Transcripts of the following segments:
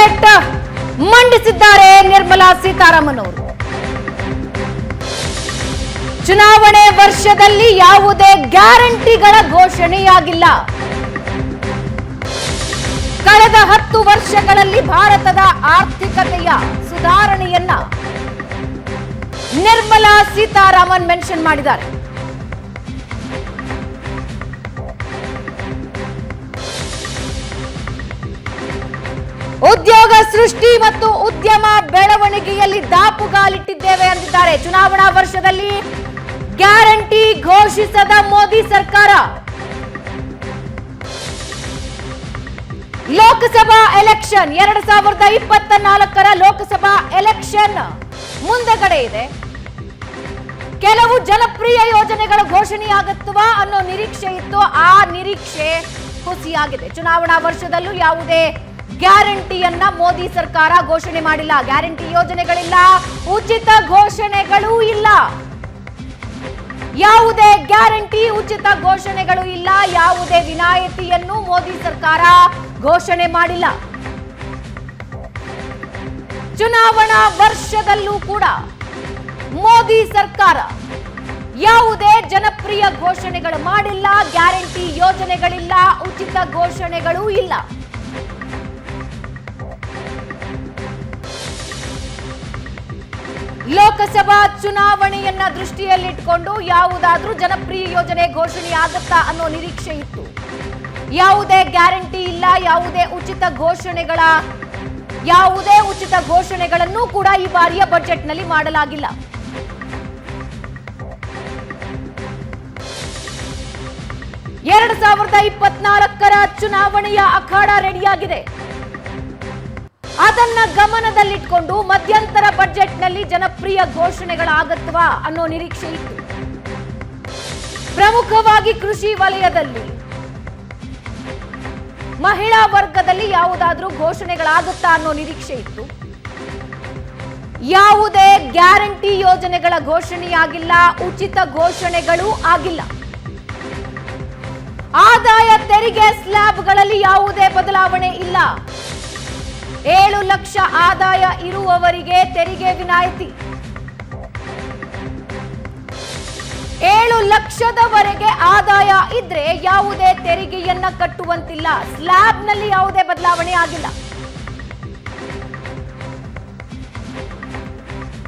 Budget ಮಂಡಿಸಿದ್ದಾರೆ ನಿರ್ಮಲಾ ಸೀತಾರಾಮನ್ ಅವರು ಚುನಾವಣೆ ವರ್ಷದಲ್ಲಿ ಯಾವುದೇ ಗ್ಯಾರಂಟಿಗಳ ಘೋಷಣೆಯಾಗಿಲ್ಲ. ಕಳೆದ ಹತ್ತು ವರ್ಷಗಳಲ್ಲಿ ಭಾರತದ ಆರ್ಥಿಕತೆಯ ಸುಧಾರಣೆಯನ್ನ ನಿರ್ಮಲಾ ಸೀತಾರಾಮನ್ ಮೆನ್ಷನ್ ಮಾಡಿದ್ದಾರೆ. ಉದ್ಯೋಗ ಸೃಷ್ಟಿ ಮತ್ತು ಉದ್ಯಮ ಬೆಳವಣಿಗೆಯಲ್ಲಿ ದಾಪುಗಾಲಿಟ್ಟಿದ್ದೇವೆ ಅಂದಿದ್ದಾರೆ ಚುನಾವಣಾ ವರ್ಷದಲ್ಲಿ ಗ್ಯಾರಂಟಿ ಘೋಷಿಸದ ಮೋದಿ ಸರ್ಕಾರ. ಲೋಕಸಭಾ ಎಲೆಕ್ಷನ್, ಎರಡ್ ಸಾವಿರದ ಇಪ್ಪತ್ತ ನಾಲ್ಕರ ಲೋಕಸಭಾ ಎಲೆಕ್ಷನ್ ಮುಂದಗಡೆ ಇದೆ. ಕೆಲವು ಜನಪ್ರಿಯ ಯೋಜನೆಗಳು ಘೋಷಣೆಯಾಗುತ್ತವಾ ಅನ್ನೋ ನಿರೀಕ್ಷೆ ಇತ್ತು. ಆ ನಿರೀಕ್ಷೆ ಹುಸಿಯಾಗಿದೆ. ಚುನಾವಣಾ ವರ್ಷದಲ್ಲೂ ಯಾವುದೇ ಗ್ಯಾರಂಟಿಯನ್ನ ಮೋದಿ ಸರ್ಕಾರ ಘೋಷಣೆ ಮಾಡಿಲ್ಲ. ಗ್ಯಾರಂಟಿ ಯೋಜನೆಗಳಿಲ್ಲ. ಉಚಿತ ಘೋಷಣೆಗಳೂ ಇಲ್ಲ. ಯಾವುದೇ ಗ್ಯಾರಂಟಿ, ಉಚಿತ ಘೋಷಣೆಗಳು ಇಲ್ಲ. ಯಾವುದೇ ವಿನಾಯಿತಿಯನ್ನು ಮೋದಿ ಸರ್ಕಾರ ಘೋಷಣೆ ಮಾಡಿಲ್ಲ. ಚುನಾವಣಾ ವರ್ಷದಲ್ಲೂ ಕೂಡ ಮೋದಿ ಸರ್ಕಾರ ಯಾವುದೇ ಜನಪ್ರಿಯ ಘೋಷಣೆಗಳು ಮಾಡಿಲ್ಲ. ಗ್ಯಾರಂಟಿ ಯೋಜನೆಗಳಿಲ್ಲ. ಉಚಿತ ಘೋಷಣೆಗಳೂ ಇಲ್ಲ. ಲೋಕಸಭಾ ಚುನಾವಣೆಯನ್ನ ದೃಷ್ಟಿಯಲ್ಲಿಟ್ಕೊಂಡು ಯಾವುದಾದ್ರೂ ಜನಪ್ರಿಯ ಯೋಜನೆ ಘೋಷಣೆಯಾಗುತ್ತಾ ಅನ್ನೋ ನಿರೀಕ್ಷೆ ಇತ್ತು. ಯಾವುದೇ ಗ್ಯಾರಂಟಿ ಇಲ್ಲ, ಯಾವುದೇ ಉಚಿತ ಘೋಷಣೆಗಳ, ಯಾವುದೇ ಉಚಿತ ಘೋಷಣೆಗಳನ್ನು ಕೂಡ ಈ ಬಾರಿಯ ಬಜೆಟ್ನಲ್ಲಿ ಮಾಡಲಾಗಿಲ್ಲ. ಎರಡ್ ಸಾವಿರದ ಇಪ್ಪತ್ನಾಲ್ಕರ ಚುನಾವಣೆಯ ಅಖಾಡ ರೆಡಿಯಾಗಿದೆ. ಅದನ್ನ ಗಮನದಲ್ಲಿಟ್ಕೊಂಡು ಮಧ್ಯಂತರ ಬಜೆಟ್ನಲ್ಲಿ ಜನಪ್ರಿಯ ಘೋಷಣೆಗಳಾಗತ್ವಾ ಅನ್ನೋ ನಿರೀಕ್ಷೆ ಇತ್ತು. ಪ್ರಮುಖವಾಗಿ ಕೃಷಿ ವಲಯದಲ್ಲಿ, ಮಹಿಳಾ ವರ್ಗದಲ್ಲಿ ಯಾವುದಾದ್ರೂ ಘೋಷಣೆಗಳಾಗುತ್ತಾ ಅನ್ನೋ ನಿರೀಕ್ಷೆ ಇತ್ತು. ಯಾವುದೇ ಗ್ಯಾರಂಟಿ ಯೋಜನೆಗಳ ಘೋಷಣೆಯಾಗಿಲ್ಲ, ಉಚಿತ ಘೋಷಣೆಗಳು ಆಗಿಲ್ಲ. ಆದಾಯ ತೆರಿಗೆ ಸ್ಲ್ಯಾಬ್ಗಳಲ್ಲಿ ಯಾವುದೇ ಬದಲಾವಣೆ ಇಲ್ಲ. ಏಳು ಲಕ್ಷ ಆದಾಯ ಇರುವವರಿಗೆ ತೆರಿಗೆ ವಿನಾಯಿತಿ. ಏಳು ಲಕ್ಷದವರೆಗೆ ಆದಾಯ ಇದ್ರೆ ಯಾವುದೇ ತೆರಿಗೆಯನ್ನ ಕಟ್ಟುವಂತಿಲ್ಲ. ಸ್ಲ್ಯಾಬ್ನಲ್ಲಿ ಯಾವುದೇ ಬದಲಾವಣೆ ಆಗಿಲ್ಲ.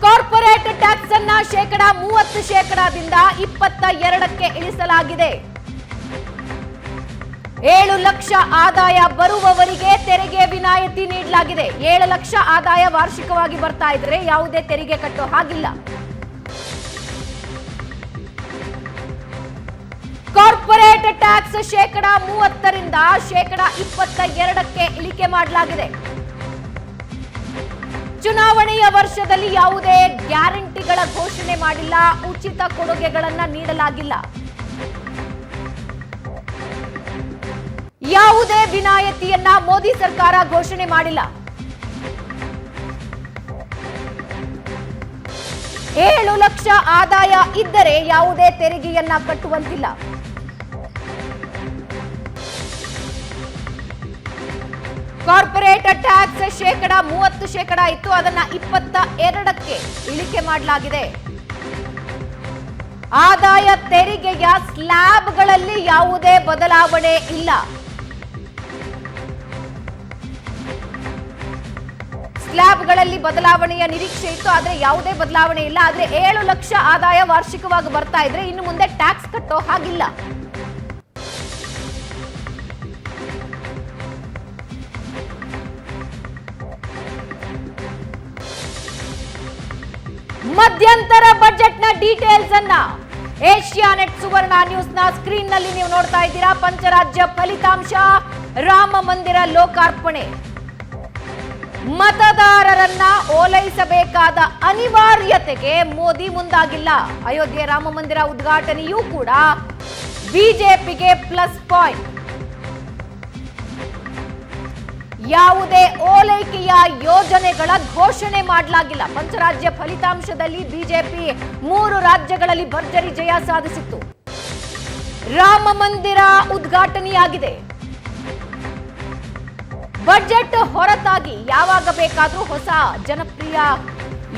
ಕಾರ್ಪೊರೇಟ್ ಟ್ಯಾಕ್ಸ್ ಅನ್ನ ಶೇಕಡ ಮೂವತ್ತು ಶೇಕಡದಿಂದ ಇಪ್ಪತ್ತ ಎರಡಕ್ಕೆ ಇಳಿಸಲಾಗಿದೆ. ಏಳು ಲಕ್ಷ ಆದಾಯ ಬರುವವರಿಗೆ ತೆರಿಗೆ ವಿನಾಯಿತಿ ನೀಡಲಾಗಿದೆ. ಏಳು ಲಕ್ಷ ಆದಾಯ ವಾರ್ಷಿಕವಾಗಿ ಬರ್ತಾ ಇದ್ರೆ ಯಾವುದೇ ತೆರಿಗೆ ಕಟ್ಟೋ ಹಾಗಿಲ್ಲ. ಕಾರ್ಪೊರೇಟ್ ಟ್ಯಾಕ್ಸ್ ಶೇಕಡ ಮೂವತ್ತರಿಂದ ಶೇಕಡ ಇಪ್ಪತ್ತ ಎರಡಕ್ಕೆ ಇಳಿಕೆ ಮಾಡಲಾಗಿದೆ. ಚುನಾವಣೆಯ ವರ್ಷದಲ್ಲಿ ಯಾವುದೇ ಗ್ಯಾರಂಟಿಗಳ ಘೋಷಣೆ ಮಾಡಿಲ್ಲ. ಉಚಿತ ಕೊಡುಗೆಗಳನ್ನ ನೀಡಲಾಗಿಲ್ಲ. ಯಾವುದೇ ವಿನಾಯಿತಿಯನ್ನ ಮೋದಿ ಸರ್ಕಾರ ಘೋಷಣೆ ಮಾಡಿಲ್ಲ. ಏಳು ಲಕ್ಷ ಆದಾಯ ಇದ್ದರೆ ಯಾವುದೇ ತೆರಿಗೆಯನ್ನ ಕಟ್ಟುವಂತಿಲ್ಲ. ಕಾರ್ಪೊರೇಟ್ ಟ್ಯಾಕ್ಸ್ ಶೇಕಡ ಮೂವತ್ತು ಶೇಕಡ ಇತ್ತು, ಅದನ್ನ ಇಪ್ಪತ್ತ ಎರಡಕ್ಕೆ ಇಳಿಕೆ ಮಾಡಲಾಗಿದೆ. ಆದಾಯ ತೆರಿಗೆಯ ಸ್ಲ್ಯಾಬ್ಗಳಲ್ಲಿ ಯಾವುದೇ ಬದಲಾವಣೆ ಇಲ್ಲ. ಸ್ಲ್ಯಾಬ್ಗಳಲ್ಲಿ ಬದಲಾವಣೆಯ ನಿರೀಕ್ಷೆ ಇತ್ತು, ಆದರೆ ಯಾವುದೇ ಬದಲಾವಣೆ ಇಲ್ಲ. ಆದರೆ ಏಳು ಲಕ್ಷ ಆದಾಯ ವಾರ್ಷಿಕವಾಗಿ ಬರ್ತಾ ಇದ್ರೆ ಇನ್ನು ಮುಂದೆ ಟ್ಯಾಕ್ಸ್ ಕಟ್ಟೋ ಹಾಗಿಲ್ಲ. ಮಧ್ಯಂತರ ನ ಡೀಟೇಲ್ಸ್ ಅನ್ನ ಏಷ್ಯಾ ನೆಟ್ ಸುವರ್ಣ ನ್ಯೂಸ್ನ ಸ್ಕ್ರೀನ್ನಲ್ಲಿ ನೀವು ನೋಡ್ತಾ ಇದ್ದೀರಾ. ಪಂಚರಾಜ್ಯ ಫಲಿತಾಂಶ, ರಾಮ ಮಂದಿರ ಲೋಕಾರ್ಪಣೆ. ಮತದಾರರನ್ನ ಓಲೈಸಬೇಕಾದ ಅನಿವಾರ್ಯತೆಗೆ ಮೋದಿ ಮುಂದಾಗಿಲ್ಲ. ಅಯೋಧ್ಯೆ ರಾಮ ಮಂದಿರ ಉದ್ಘಾಟನೆಯೂ ಕೂಡ ಬಿಜೆಪಿಗೆ ಪ್ಲಸ್ ಪಾಯಿಂಟ್. ಯಾವುದೇ ಓಲೈಕೆಯ ಯೋಜನೆಗಳ ಘೋಷಣೆ ಮಾಡಲಾಗಿಲ್ಲ. ಪಂಚರಾಜ್ಯ ಫಲಿತಾಂಶದಲ್ಲಿ ಬಿಜೆಪಿ ಮೂರು ರಾಜ್ಯಗಳಲ್ಲಿ ಭರ್ಜರಿ ಜಯ ಸಾಧಿಸಿತ್ತು. ರಾಮ ಮಂದಿರ ಉದ್ಘಾಟನೆಯಾಗಿದೆ. ಬಜೆಟ್ ಹೊರತಾಗಿ ಯಾವಾಗ ಬೇಕಾದರೂ ಹೊಸ ಜನಪ್ರಿಯ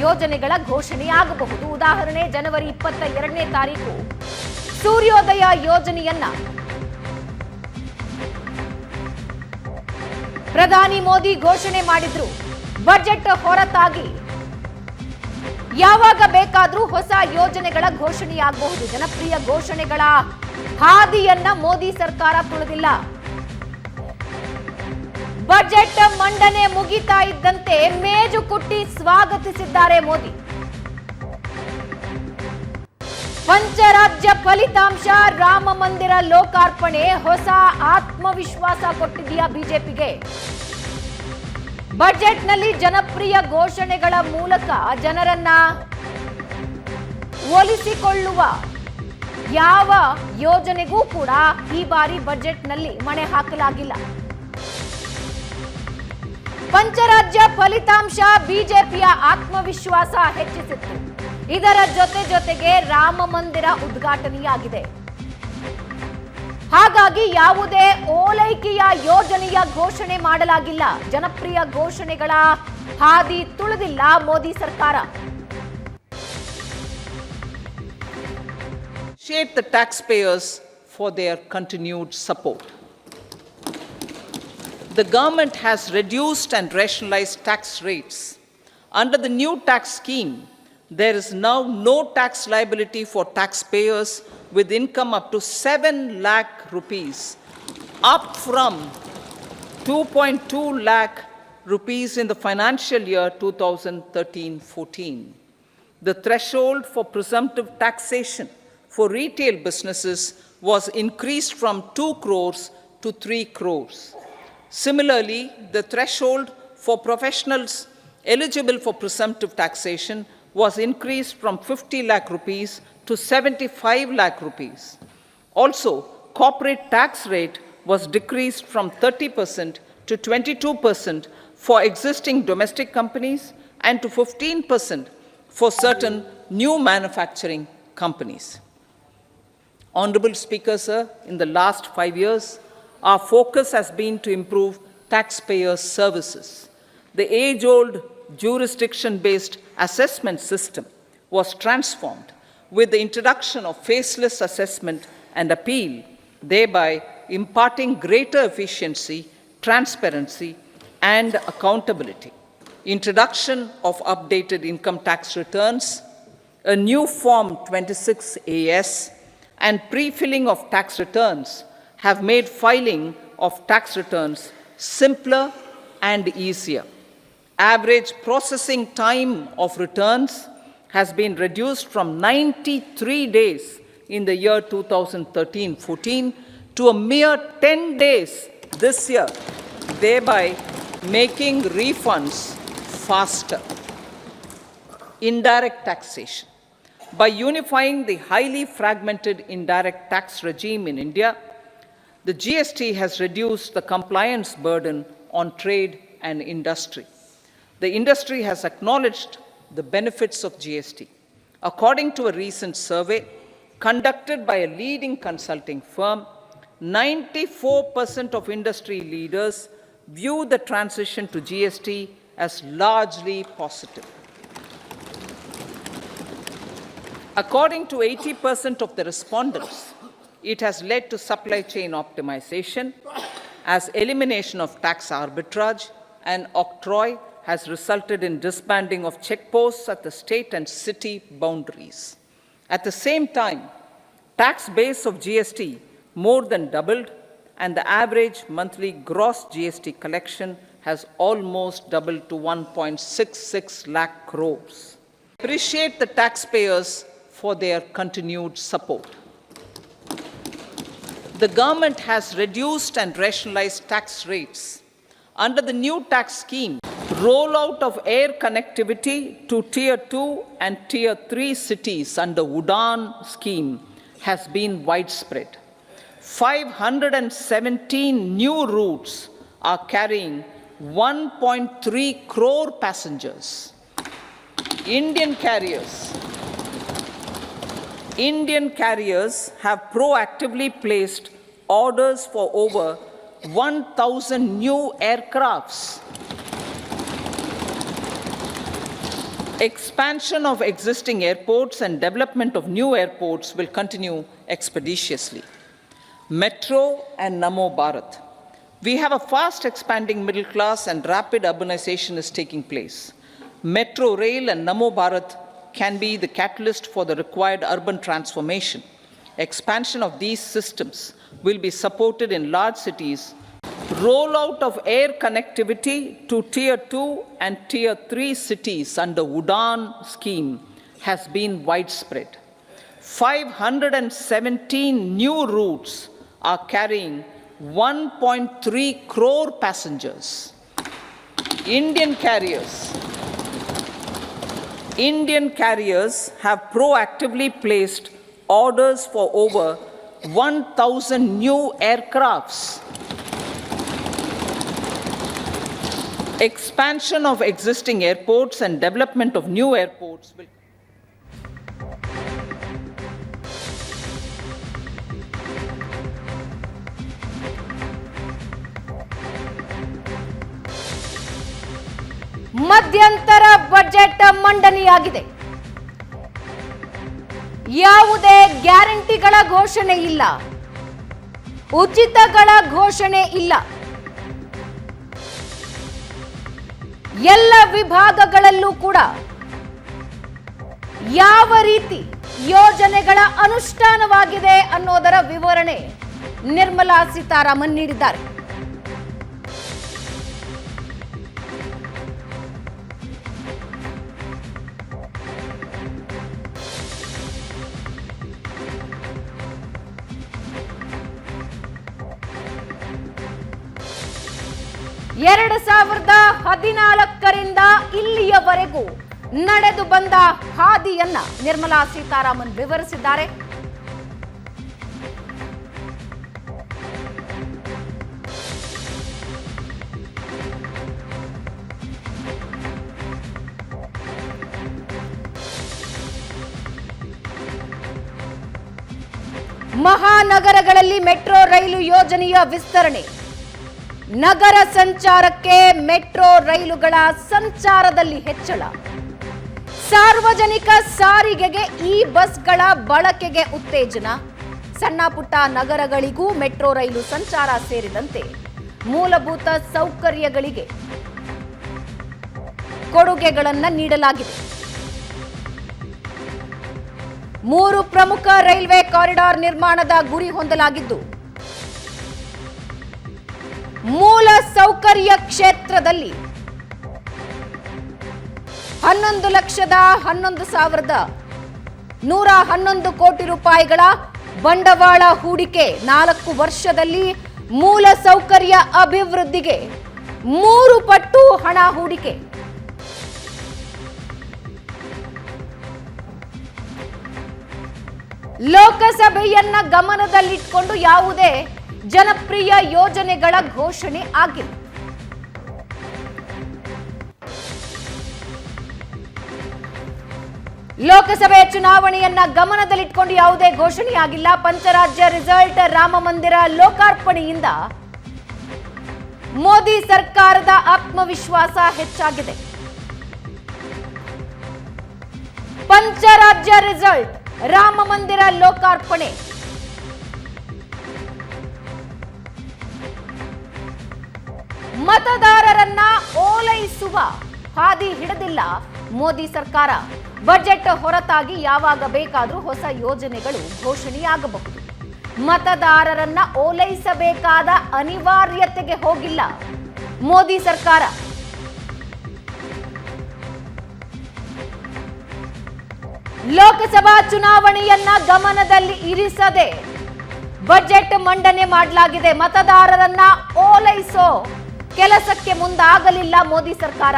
ಯೋಜನೆಗಳ ಘೋಷಣೆಯಾಗಬಹುದು ಉದಾಹರಣೆ, ಜನವರಿ ಇಪ್ಪತ್ತ ಎರಡನೇ ತಾರೀಕು. ಸೂರ್ಯೋದಯ ಯೋಜನೆಯನ್ನ ಪ್ರಧಾನಿ ಮೋದಿ ಘೋಷಣೆ ಮಾಡಿದ್ರು. ಬಜೆಟ್ ಹೊರತಾಗಿ ಯಾವಾಗ ಬೇಕಾದರೂ ಹೊಸ ಯೋಜನೆಗಳ ಘೋಷಣೆಯಾಗಬಹುದು ಜನಪ್ರಿಯ ಘೋಷಣೆಗಳ ಹಾದಿಯನ್ನ ಮೋದಿ ಸರ್ಕಾರ ತುಳಿದಿಲ್ಲ. ಬಜೆಟ್ ಮಂಡನೆ ಮುಗಿತಾ ಇದ್ದಂತೆ ಮೇಜು ಕುಟ್ಟಿ ಸ್ವಾಗತಿಸಿದ್ದಾರೆ ಮೋದಿ. ಪಂಚರಾಜ್ಯ ಫಲಿತಾಂಶ, ರಾಮ ಮಂದಿರ ಲೋಕಾರ್ಪಣೆ, ಹೊಸ ಆತ್ಮವಿಶ್ವಾಸ ಕೊಟ್ಟಿದೆಯಾ ಬಿಜೆಪಿಗೆ? ಬಜೆಟ್ನಲ್ಲಿ ಜನಪ್ರಿಯ ಘೋಷಣೆಗಳ ಮೂಲಕ ಜನರನ್ನ ಒಲಿಸಿಕೊಳ್ಳುವ ಯಾವ ಯೋಜನೆಗೂ ಕೂಡ ಈ ಬಾರಿ ಬಜೆಟ್ನಲ್ಲಿ ಮಣೆ ಹಾಕಲಾಗಿಲ್ಲ. ಪಂಚರಾಜ್ಯ ಫಲಿತಾಂಶ ಬಿಜೆಪಿಯ ಆತ್ಮವಿಶ್ವಾಸ ಹೆಚ್ಚಿಸಿತ್ತು. ಇದರ ಜೊತೆ ಜೊತೆಗೆ ರಾಮ ಮಂದಿರ ಉದ್ಘಾಟನೆಯಾಗಿದೆ. ಹಾಗಾಗಿ ಯಾವುದೇ ಓಲೈಕೆಯ ಯೋಜನೆಯ ಘೋಷಣೆ ಮಾಡಲಾಗಿಲ್ಲ. ಜನಪ್ರಿಯ ಘೋಷಣೆಗಳ ಹಾದಿ ತುಳಿದಿಲ್ಲ ಮೋದಿ ಸರ್ಕಾರ. ಶೇಪ್ತ tax payers for their continued support. The government has reduced and rationalized tax rates. Under the new tax scheme, there is now no tax liability for taxpayers with income up to 7 lakh rupees, up from 2.2 lakh rupees in the financial year 2013-14. The threshold for presumptive taxation for retail businesses was increased from 2 crores to 3 crores. Similarly, the threshold for professionals eligible for presumptive taxation was increased from 50 lakh rupees to 75 lakh rupees. Also, corporate tax rate was decreased from 30% to 22% for existing domestic companies and to 15% for certain new manufacturing companies. Honorable Speaker, sir, in the last five years, our focus has been to improve taxpayer services. The age old jurisdiction based assessment system was transformed with the introduction of faceless assessment and appeal, thereby imparting greater efficiency, transparency, and accountability. Introduction of updated income tax returns, a new Form 26AS, and pre-filling of tax returns have made filing of tax returns simpler and easier. Average processing time of returns has been reduced from 93 days in the year 2013-14 to a mere 10 days this year, thereby making refunds faster. Indirect taxation. By unifying the highly fragmented indirect tax regime in India, the GST has reduced the compliance burden on trade and industry. The industry has acknowledged the benefits of GST. According to a recent survey conducted by a leading consulting firm, 94% of industry leaders view the transition to GST as largely positive. According to 80% of the respondents, it has led to supply chain optimization as elimination of tax arbitrage and octroi has resulted in disbanding of checkposts at the state and city boundaries. At the same time, tax base of GST more than doubled and the average monthly gross GST collection has almost doubled to 1.66 lakh crores. Appreciate the taxpayers for their continued support. The government has reduced and rationalized tax rates. Under the new tax scheme, rollout of air connectivity to tier 2 and tier 3 cities under Udan scheme has been widespread. 517 new routes are carrying 1.3 crore passengers. Indian carriers Indian carriers have proactively placed orders for over 1,000 new aircrafts. Expansion of existing airports and development of new airports will continue expeditiously. Metro and Namo Bharat. We have a fast expanding middle class and rapid urbanization is taking place. Metro rail and Namo Bharat can be the catalyst for the required urban transformation. Expansion of these systems will be supported in large cities. Rollout of air connectivity to tier 2 and tier 3 cities under Udan scheme has been widespread. 517 new routes are carrying 1.3 crore passengers. Indian carriers Indian carriers have proactively placed orders for over 1,000 new aircrafts. Expansion of existing airports and development of new airports will ಮಧ್ಯಂತರ budget ಮಂಡನೆಯಾಗಿದೆ. ಯಾವುದೇ ಗ್ಯಾರಂಟಿಗಳ ಘೋಷಣೆ ಇಲ್ಲ. ಉಚಿತಗಳ ಘೋಷಣೆ ಇಲ್ಲ. ಎಲ್ಲ ವಿಭಾಗಗಳಲ್ಲೂ ಕೂಡ ಯಾವ ರೀತಿ ಯೋಜನೆಗಳ ಅನುಷ್ಠಾನವಾಗಿದೆ ಅನ್ನೋದರ ವಿವರಣೆ ನಿರ್ಮಲಾ ಸೀತಾರಾಮನ್ ನೀಡಿದ್ದಾರೆ. ಎರಡು ಸಾವಿರದ ಹದಿನಾಲ್ಕರಿಂದ ಇಲ್ಲಿಯವರೆಗೂ ನಡೆದು ಬಂದ ಹಾದಿಯನ್ನ ನಿರ್ಮಲಾ ಸೀತಾರಾಮನ್ ವಿವರಿಸಿದ್ದಾರೆ. ಮಹಾನಗರಗಳಲ್ಲಿ ಮೆಟ್ರೋ ರೈಲು ಯೋಜನೆಯ ವಿಸ್ತರಣೆ. ನಗರ ಸಂಚಾರಕ್ಕೆ ಮೆಟ್ರೋ ರೈಲುಗಳ ಸಂಚಾರದಲ್ಲಿ ಹೆಚ್ಚಳ. ಸಾರ್ವಜನಿಕ ಸಾರಿಗೆಗೆ ಈ ಬಸ್ಗಳ ಬಳಕೆಗೆ ಉತ್ತೇಜನ. ಸಣ್ಣ ಪುಟ್ಟ ನಗರಗಳಿಗೂ ಮೆಟ್ರೋ ರೈಲು ಸಂಚಾರ ಸೇರಿದಂತೆ ಮೂಲಭೂತ ಸೌಕರ್ಯಗಳಿಗೆ ಕೊಡುಗೆಗಳನ್ನು ನೀಡಲಾಗಿದೆ. ಮೂರು ಪ್ರಮುಖ ರೈಲ್ವೆ ಕಾರಿಡಾರ್ ನಿರ್ಮಾಣದ ಗುರಿ ಹೊಂದಲಾಗಿದ್ದು ಮೂಲ ಸೌಕರ್ಯ ಕ್ಷೇತ್ರದಲ್ಲಿ ಹನ್ನೊಂದು ಲಕ್ಷದ ಹನ್ನೊಂದು ಸಾವಿರದ ನೂರ ಹನ್ನೊಂದು ಕೋಟಿ ರೂಪಾಯಿಗಳ ಬಂಡವಾಳ ಹೂಡಿಕೆ ನಾಲ್ಕು ವರ್ಷದಲ್ಲಿ ಮೂಲ ಸೌಕರ್ಯ ಅಭಿವೃದ್ಧಿಗೆ ಮೂರು ಪಟ್ಟು ಹಣ ಹೂಡಿಕೆ. ಲೋಕಸಭೆಯನ್ನ ಗಮನದಲ್ಲಿಟ್ಕೊಂಡು ಯಾವುದೇ ಜನಪ್ರಿಯ ಯೋಜನೆಗಳ ಘೋಷಣೆ ಆಗಿದೆ. ಲೋಕಸಭೆ ಚುನಾವಣೆಯನ್ನ ಗಮನದಲ್ಲಿಟ್ಕೊಂಡು ಯಾವುದೇ ಘೋಷಣೆಯಾಗಿಲ್ಲ. ಪಂಚರಾಜ್ಯ ರಿಸಲ್ಟ್ ರಾಮಮಂದಿರ ಲೋಕಾರ್ಪಣೆಯಿಂದ ಮೋದಿ ಸರ್ಕಾರದ ಆತ್ಮವಿಶ್ವಾಸ ಹೆಚ್ಚಾಗಿದೆ. ಪಂಚರಾಜ್ಯ ರಿಸಲ್ಟ್ ರಾಮ ಮಂದಿರ ಲೋಕಾರ್ಪಣೆ. ಮತದಾರರನ್ನ ಓಲೈಸುವ ಹಾದಿ ಹಿಡಿದಿಲ್ಲ ಮೋದಿ ಸರ್ಕಾರ. ಬಜೆಟ್ ಹೊರತಾಗಿ ಯಾವಾಗ ಬೇಕಾದರೂ ಹೊಸ ಯೋಜನೆಗಳು ಘೋಷಣೆಯಾಗಬಹುದು. ಮತದಾರರನ್ನ ಓಲೈಸಬೇಕಾದ ಅನಿವಾರ್ಯತೆಗೆ ಹೋಗಿಲ್ಲ ಮೋದಿ ಸರ್ಕಾರ. ಲೋಕಸಭಾ ಚುನಾವಣೆಯನ್ನ ಗಮನದಲ್ಲಿ ಇರಿಸದೆ ಬಜೆಟ್ ಮಂಡನೆ ಮಾಡಲಾಗಿದೆ ಮತದಾರರನ್ನ ಓಲೈಸೋ ಕೆಲಸಕ್ಕೆ ಮುಂದಾಗಲಿಲ್ಲ ಮೋದಿ ಸರ್ಕಾರ.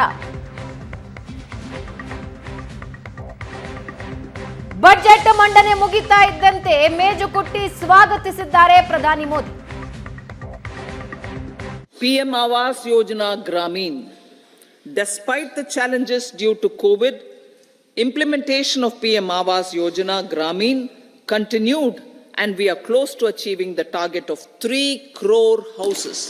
ಬಜೆಟ್ ಮಂಡನೆ ಮುಗಿತಾ ಇದ್ದಂತೆ ಮೇಜು ಕುಟ್ಟಿ ಸ್ವಾಗತಿಸಿದ್ದಾರೆ ಪ್ರಧಾನಿ Modi. PM Awas Yojana Gramin. Despite the challenges due to Covid implementation of PM Awas Yojana Gramin continued and we are close to achieving the target of three crore houses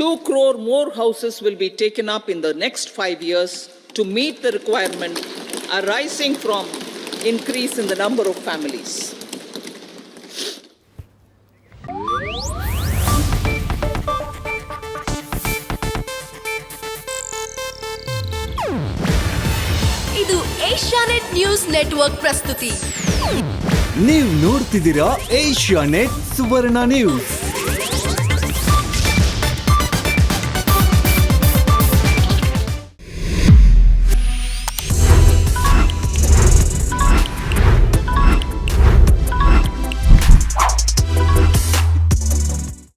2 crore more houses will be taken up in the next five years to meet the requirement arising from increase in the number of families. ಇದು Asianet news network ಪ್ರಸ್ತುತಿ ನೀವು ನೋಡ್ತಿದ್ದೀರಾ Asianet ಸುವರ್ಣ news